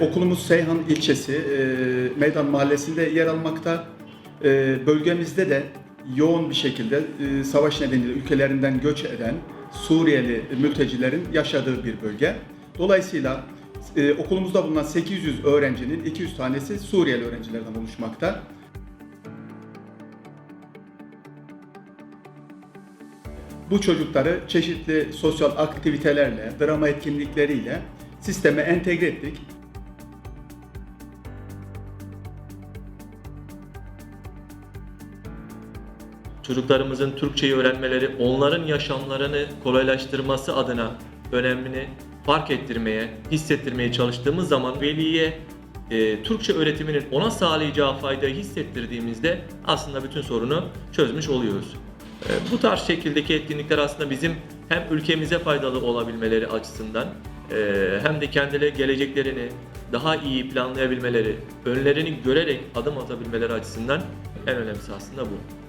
Okulumuz Seyhan ilçesi e, Meydan Mahallesi'nde yer almakta. E, bölgemizde de yoğun bir şekilde e, savaş nedeniyle ülkelerinden göç eden Suriyeli mültecilerin yaşadığı bir bölge. Dolayısıyla e, okulumuzda bulunan 800 öğrencinin 200 tanesi Suriyeli öğrencilerden oluşmakta. Bu çocukları çeşitli sosyal aktivitelerle, drama etkinlikleriyle sisteme entegre ettik. Çocuklarımızın Türkçeyi öğrenmeleri, onların yaşamlarını kolaylaştırması adına önemini fark ettirmeye, hissettirmeye çalıştığımız zaman veliye e, Türkçe öğretiminin ona sağlayacağı faydayı hissettirdiğimizde aslında bütün sorunu çözmüş oluyoruz. E, bu tarz şekildeki etkinlikler aslında bizim hem ülkemize faydalı olabilmeleri açısından e, hem de kendileri geleceklerini daha iyi planlayabilmeleri, önlerini görerek adım atabilmeleri açısından en önemlisi aslında bu.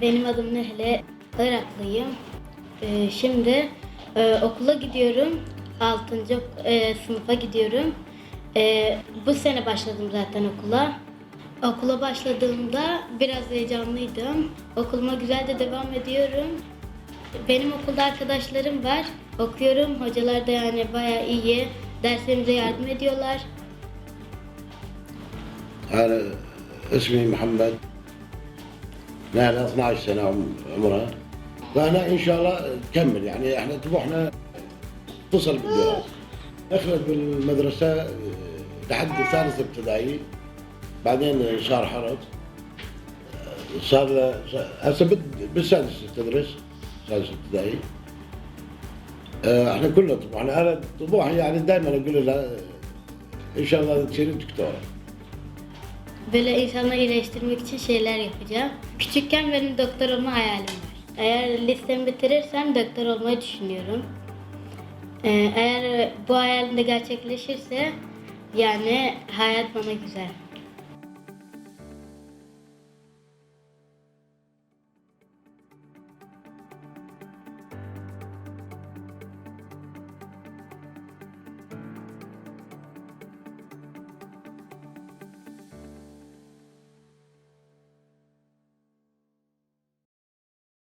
Benim adım Nehle, Iraklıyım. Ee, şimdi e, okula gidiyorum. 6. E, sınıfa gidiyorum. E, bu sene başladım zaten okula. Okula başladığımda biraz heyecanlıydım. Okuluma güzel de devam ediyorum. Benim okulda arkadaşlarım var. Okuyorum. Hocalar da yani bayağı iyi. Derslerimize yardım ediyorlar. Yani ismim Muhammed. نحن 12 سنة عم- عمرها. فأنا إن شاء الله تكمل يعني إحنا طموحنا تصل بالدراسة دخلت بالمدرسة آه، لحد ثالث ابتدائي بعدين صار حرج. صار هسه بالسادس تدرس سادس ابتدائي. آه، إحنا كلنا طموحنا أنا طموحي يعني دائما أقول لها إن شاء الله تصيرين دكتوره Böyle insanları iyileştirmek için şeyler yapacağım. Küçükken benim doktor olma hayalim var. Eğer listemi bitirirsem doktor olmayı düşünüyorum. Ee, eğer bu hayalim de gerçekleşirse yani hayat bana güzel.